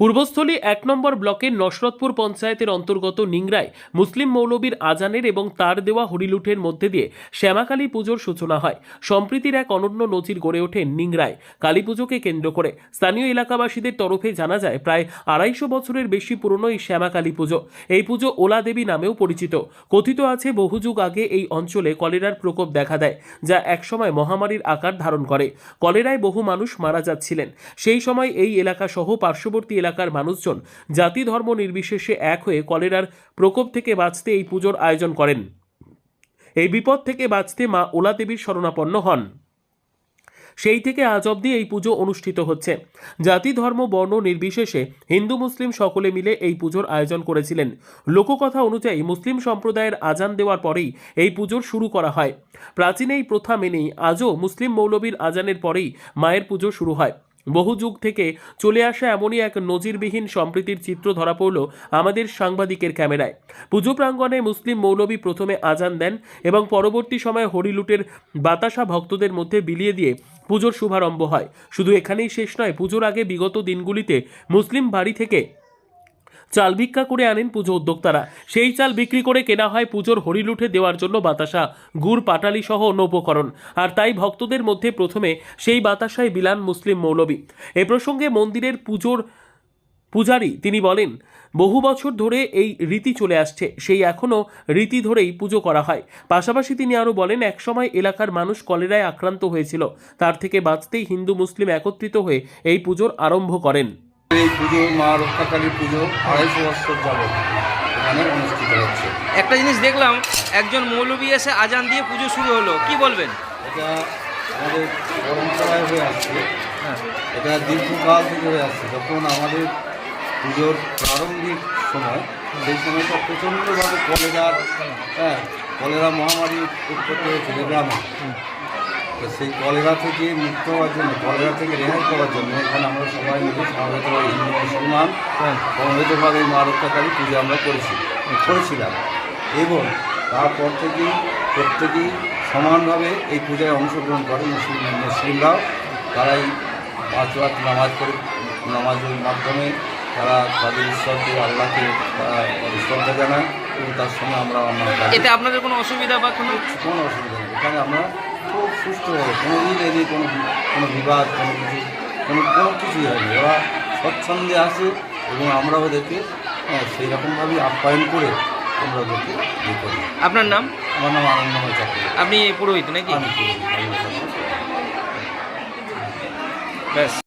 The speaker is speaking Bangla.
পূর্বস্থলী এক নম্বর ব্লকের নসরতপুর পঞ্চায়েতের অন্তর্গত নিংরায় মুসলিম মৌলবীর আজানের এবং তার দেওয়া হরিলুঠের মধ্যে দিয়ে শ্যামাকালী পুজোর সূচনা হয়। সম্প্রীতির এক অনন্য নজির গড়ে ওঠে নিংরায় কালী পুজোকে কেন্দ্র করে স্থানীয় এলাকাবাসীদের তরফে জানা যায়, প্রায় আড়াইশো বছরের বেশি পুরনো এই শ্যামাকালী পুজো। এই পুজো ওলা দেবী নামেও পরিচিত। কথিত আছে, বহু যুগ আগে এই অঞ্চলে কলেরার প্রকোপ দেখা দেয়, যা একসময় মহামারীর আকার ধারণ করে। কলেরায় বহু মানুষ মারা যাচ্ছিলেন। সেই সময় এই এলাকা সহ পার্শ্ববর্তী এলাকার মানুষজন জাতি ধর্ম নির্বিশেষে এক হয়ে কলেরার প্রকোপ থেকে বাঁচতে এই পুজোর আয়োজন করেন। এই বিপদ থেকে বাঁচতে মা ওলা দেবীর শরণাপন্ন হন। সেই থেকে আজ অবধি এই পুজো অনুষ্ঠিত হচ্ছে। জাতি ধর্ম, বর্ণ নির্বিশেষে হিন্দু, মুসলিম সকলে মিলে এই পুজোর আয়োজন করেছিলেন। লোককথা অনুযায়ী মুসলিম সম্প্রদায়ের আজান দেওয়ার পরেই এই পুজোর শুরু করা হয়। প্রাচীন এই প্রথা মেনেই আজও মুসলিম মৌলবীর আজানের পরেই মায়ের পুজো শুরু হয়। বহু যুগ থেকে চলে আসা এমনই এক নজিরবিহীন সম্প্রীতির চিত্র ধরা পড়ল আমাদের সাংবাদিকের ক্যামেরায়। পুজো প্রাঙ্গণে মুসলিম মৌলবী প্রথমে আজান দেন এবং পরবর্তী সময়ে হরিলুটের বাতাসা ভক্তদের মধ্যে বিলিয়ে দিয়ে পুজোর শুভারম্ভ হয়। শুধু এখানেই শেষ নয়, পুজোর আগে বিগত দিনগুলিতে মুসলিম বাড়ি থেকে চাল ভিক্ষা করে আনেন পুজো উদ্যোক্তারা। সেই চাল বিক্রি করে কেনা হয় পুজোর হরিলুঠে দেওয়ার জন্য বাতাসা, গুড়, পাটালি সহ অন্য উপকরণ। আর তাই ভক্তদের মধ্যে প্রথমে সেই বাতাসায় বিলান মুসলিম মৌলবী। এ প্রসঙ্গে মন্দিরের পুজোর পূজারী তিনি বলেন, বহু বছর ধরে এই রীতি চলে আসছে। সেই এখনও রীতি ধরেই পুজো করা হয়। পাশাপাশি তিনি আরও বলেন, একসময় এলাকার মানুষ কলেরায় আক্রান্ত হয়েছিল। তার থেকে বাঁচতেই হিন্দু মুসলিম একত্রিত হয়ে এই পুজোর আরম্ভ করেন। পুজো মা রক্ষাকালী পুজো আড়াইশো বছর যাবত এখানে অনুষ্ঠিত হচ্ছে। একটা জিনিস দেখলাম একজন মৌলবী এসে আজান দিয়ে পুজো শুরু হলো। কি বলবেন? এটা আমাদের পরম্পরায় হয়ে আসছে। হ্যাঁ। এটা দীর্ঘকাল থেকে হয়ে আসছে। যখন আমাদের পুজোর প্রারম্ভিক সময় সেই সময়টা প্রচণ্ডভাবে কলেরার হ্যাঁ কলেরা মহামারী উৎপত্তি হয়েছিল গ্রামে। তো সেই কলেরা থেকে মুক্ত হওয়ার জন্য কলেরা থেকে রেহাই করার জন্য এখানে আমরা সবাই মিলে সমবেতভাবে হিন্দু মুসলমান সমবেতভাবে মা রক্ষাকালী পুজো আমরা করেছি করেছিলাম। এবং তারপর থেকেই প্রত্যেকেই সমানভাবে এই পূজায় অংশগ্রহণ করে মুসলিম মুসলিমরাও। তারাই পাঁচ ওয়াক্ত নামাজ করে নামাজের মাধ্যমে তারা তাদের ঈশ্বরকে আল্লাহকে তারা শ্রদ্ধা জানায় এবং তার সঙ্গে আমরা আমরা এতে আপনাদের কোনো অসুবিধা বা কোনো কোনো অসুবিধা নেই। এখানে আমরা খুব সুস্থভাবে কোনো দিন এদিকে কোনো কোনো বিবাদ কোনো কিছু কোনো কোনো কিছুই হয়নি। ওরা স্বচ্ছন্দে আসে এবং আমরা ওদেরকে হ্যাঁ, সেই রকমভাবেই আপ্যায়ন করে আমরা ওদেরকে ইয়ে করি। আপনার নাম? আমার নাম আনন্দময় চাকরি। আপনি পুরোহিত নাকি? আমি পুরোহিত। ব্যাস।